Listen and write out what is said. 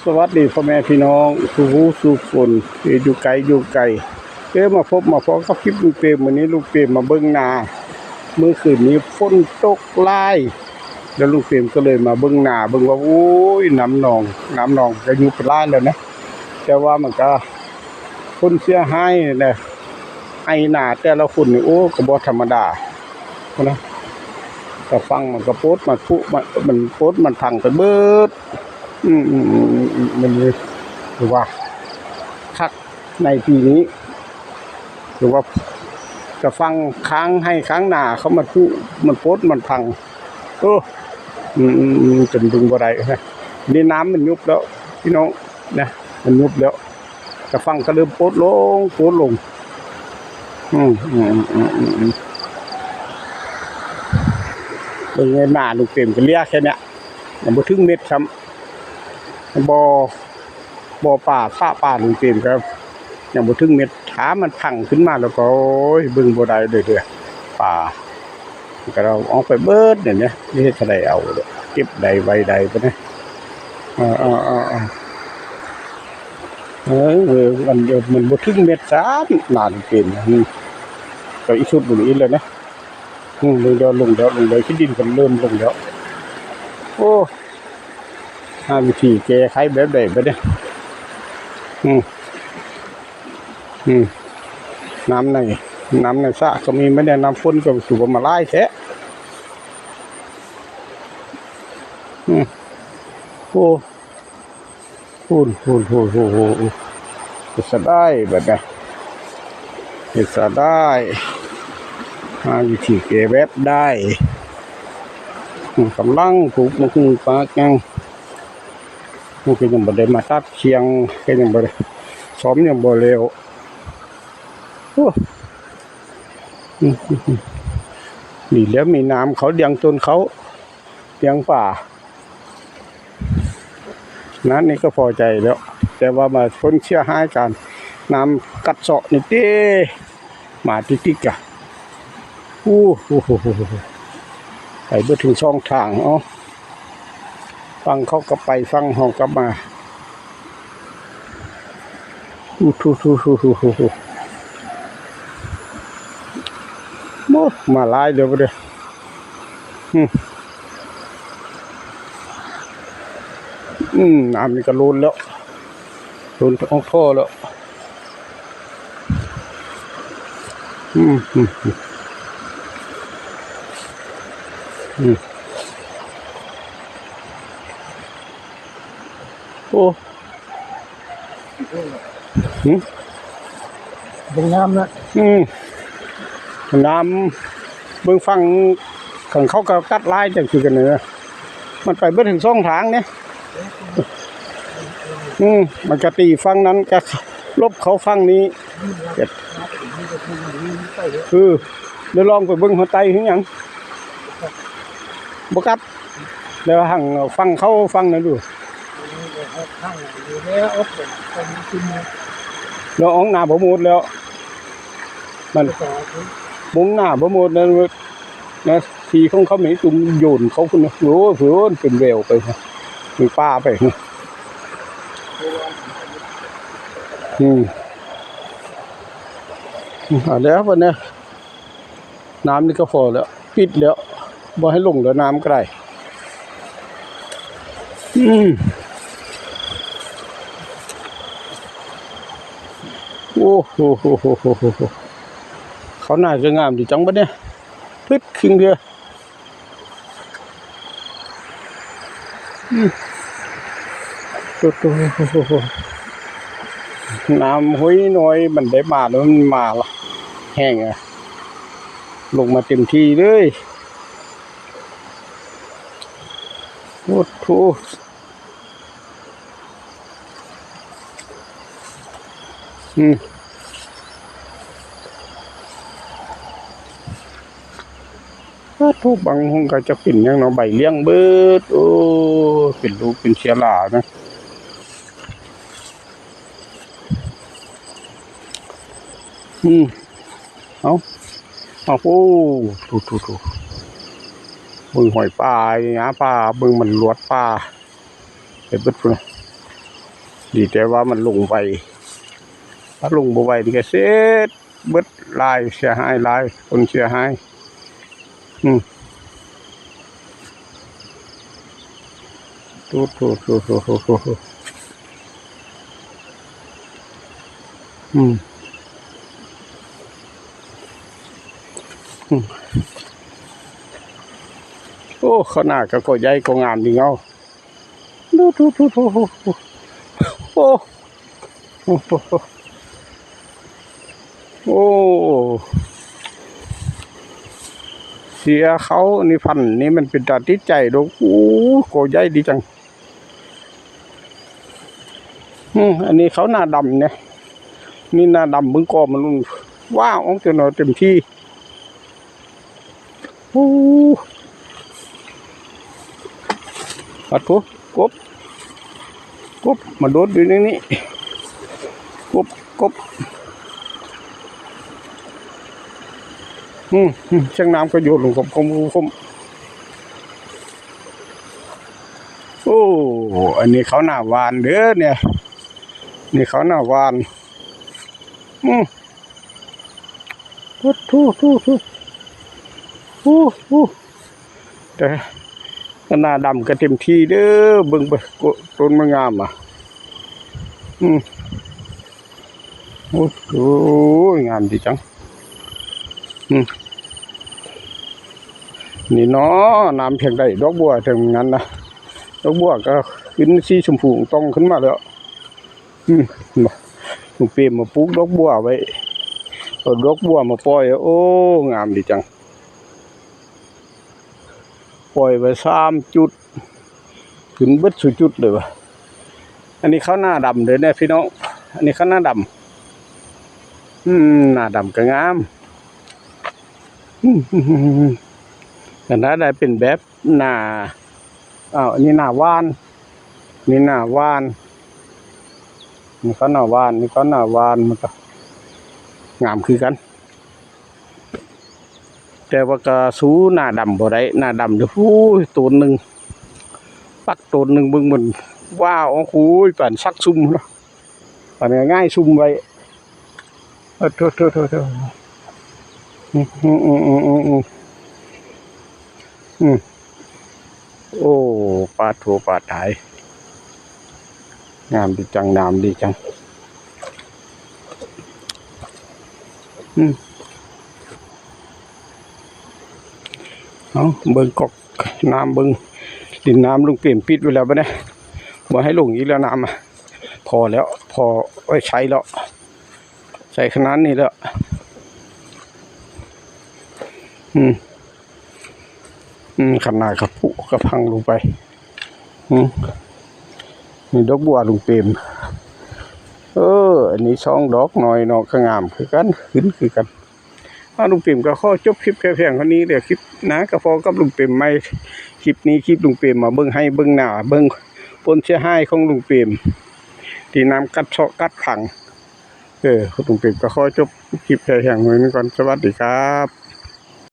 สวัสดีพ่อแม่พี่น้องสู่หูสู่คนที่อยู่ไกลอยู่ไกลเอ้มาพบมาพอกับคลิปลุงเปรมวันนี้ลุงเปรมมาเบิ่งนาเมื่อคืนนี้ฝนตกหลายแล้วลุงเปรมก็เลยมาเบิ่งนาเบิ่งว่าโอ้ยน้ำหนอง น้ำหนองก็อยู่เป็นหลายแล้วนะแต่ว่ามันก็คนเสียหายนะไอหนาแต่ละคนนี่โอ้ก็บ่ธรรมดานะแต่ฟังมันก็โพดมันพุมันมันโพดมันพังไปเบิด อืมอืมอืมอืมมันเลยถือว่าคักในปีนี้ถือว่าจะฟังค้างให้ค้างหนาเขามาพูมันโพสมันพังโอ้อืมอืมอืมจนดึงบ่ได้นะนี่น้ำมันยุบแล้ว พี่น้องนะมันยุบแล้วจะฟังก็เริ่มโพสลงโพสลง อืมอืมอืมอืมอืมเป็นไงหน้าลูกเต็มก็เรียแค่เนี้ยยังบ่ถึงเม็ดครับ บ่บ่ป่าฟ้าป่าลุงเต็มครับอยังบ่ถึงเม็ดถามันพังขึ้นมาแล้วก็โอ้ยบิ่งบ่ได้เด้อดป่าก็เราเอาไปเบิดเนี่ยนี่ยนี่เฮ็ดจะได้เอาเก็บใดไว้ใดไปะเนี่ยอ่าอ่าอ่าเออเออมันเดี๋ยวมันบ่ถึงเม็ดสามนานเกินนะอืมก็อีสุดบุญอีแล้วนะลงเดี๋ยวลงเดี๋ยวลงเดี๋ยวที่ดินก็เริ่มลงแล้วโอ้ หาวิธีแก้ไขแบบใดบ่เนี่ยอืมอืมน้ำในน้ำในสระก็มีไม่ได้น้ำฝนก็สูบมาไล่แท้อืมโอ้พูนพูนพูนพูนพูนเฮ็ดซะได้แบบนี้เฮ็ดซะได้หาวิธีแก้แบบได้กำลังปลูกมะฮูปลาแกง มันก็ยังบ่ได้มาตัดเชียงก็ยังบ่ได้ซ้อมยังบ่เร็วโอ้อืมอืมอืมนี่แล้วมีน้ำเขาเลี้ยงต้นเขาเลี้ยงป่า นั้นนี่ก็พอใจแล้ว แต่ว่ามาพ้นเชื่อใหายกัน น้ำกัดเสาะนี่เต้มาติติกะอู้หูหูหูหูไปเบื่อถึงช่องทางเอ๋อ ฟังเขาก็ไปฟังห้องก็มาอู้ทูทูทูทูทูทูมมาลายเดี๋ยวไปเดี๋ยวอืมอืมน้ำนี่ก็ล้นแล้วล้นท้องท่อแล้ว อืมอืมอืมอืม โอ้หืมเป็นน้ำนะอืมน้ำเบิ่งฟังขังเขาก็กัดลายจังคือกันเนื้อมันไปเบิ่ถึงช่องทางเนี่ยอืมมันก็ตีฟังนั้นก็ลบเขาฟังนี้เจ็ดคือเดี๋ยวลองไปเบิ่งหัวไตหรือหยังบ่กัดเดี๋ยวหังฟังเขาฟังนั่นดู ข้างอยู่แล้วอบเป็นคนกินแล้วอองหน้าบ่หมดแล้ว มันมุงหน้าบ่หมดนั่นนะทีของเขามีตุ่มโยนเขาคุณนะโอ้โหเป็นแววไปนะมีป้าไปนะอืมเอาแล้ววันนี้น้ำนี่ก็พอแล้ว ปิดแล้วบ่ให้ลงแล้วน้ำได้อืม ดีจังปะเนี่ยพึดครึ่งเดียวอืมโตโตโอ้โหน้ำห้อยน้อยมันได้มาแล้วมันมาละแห้ง อืมทุกบางห้องก็จะเป็นอย่างเนาะใบเลี้ยงเบิด โอ้เป็นลูกเป็นเชียรานะอืมเอาเอาโอ้ถูถูถูเบิ่งหอยปลาหยาปลาบิ่งมันลวดปลาไปเบิดพุ่นน่ะดีแต่ว่ามันลงไป ถ้าลงบ่ไหวนี่ก็เสร็จเบิดลายเสียหายลายคนเสียหายอืมตโตโตโตโตโตโตอืมโอ้ขนาดก็ก็ใหญ่ก็งามดีเงาดูดูดูดูโอ้โอ้ โอ้ เสียเขานี่พันนี่มันเป็นตาติดใจดอกโอ้โกใหญ่ดีจัง อืมอันนี้เขาหน้าดำเนี่ย นี่หน้าดำมึงกอมันรุ่นว้าวออกจนเอาเต็มที่โอ้ปัดทุกบกบมาโดดอยู่ในนี้กบกบ อืมอืมช่างน้ำก็โยนลงกับคมคมโอ้อันนี้เขาหน้าวานเด้อเนี่ย นี่เขาหน้าวานอืมทูทูทูทูโอ้โหแต่ก็หน้าดำก็เต็มที่เด้อเบิ่งไปกต้นมันงามอะ อืมโอ้โหงามดีจัง อืม นี่เนาะน้ำเพียงใดดอกบัวถึงนั้นนะดอกบัวก็ขึ้นสีชมพูต้องขึ้นมาแล้วอืมมาลุงเปรมมาปลูกดอกบัวไว้เอาดอกบัวมาปล่อยโอ้งามดีจังปล่อยไว้สามจุดขึ้นเบิดสุดจุดเลยวะอันนี้เขาหน้าดำเลยเนี่ยพี่น้องอันนี้เขาหน้าดำอืมหน้าดำก็งามอืม แต่ถ้าได้เป็นแบบหน้าอ้าวนนี้หน้าว่านนี่หน้าว่านนี่เขาหน้าหวานนี่เขาหน้าหวานมันก็งามคือกัน แต่ว่าก็สู้หน้าดำบ่ได้หน้าดำเดี๋ยวฟู้ยตัวหนึ่งปักตัวหนึ่งเบิ่งมันว้าวโอ้โหปั่นซักซุ่มเนาะปั่นง่ายซุ่มไว้เออโทษโทษโทษโทษอืมอืมอืมอืมอืม โอ้ปลาทัวปลาไทยงามดีจังงามดีจัง อืมเอาเบิ่งกอกน้ำเบิ่งดินน้ำลุงเปลี่ยนปิดไว้แล้วปะเนี่ยบ่ให้ลงอีกแล้วน้ำอะพอแล้ว พอไว้ใช้แล้ว ใช้ขนาดนี้แล้ว อืม ขนาดกระปุกกระพังลงไปนี่ดอกบัวลุงเปรมเออ อันนี้ช่องดอกหน่อยเนอกก็งามคือกันขึ้นคือกันถ้าลุงเปรมก็ข้อจบคลิปแค่เพียงเท่านี้เดี๋ยวคลิปนะก็พอกับลุงเปรมไม่คลิปนี้คลิปลุงเปรมมาเบิ้งให้เบิ้งหน้าเบิ้งปนเสียหายของลุงเปรมที่น้ำกัดเชาะกัดผัง เออลุงเปรมก็ข้อจบคลิปแค่เพียงเท่านี้ก่อนสวัสดีครับ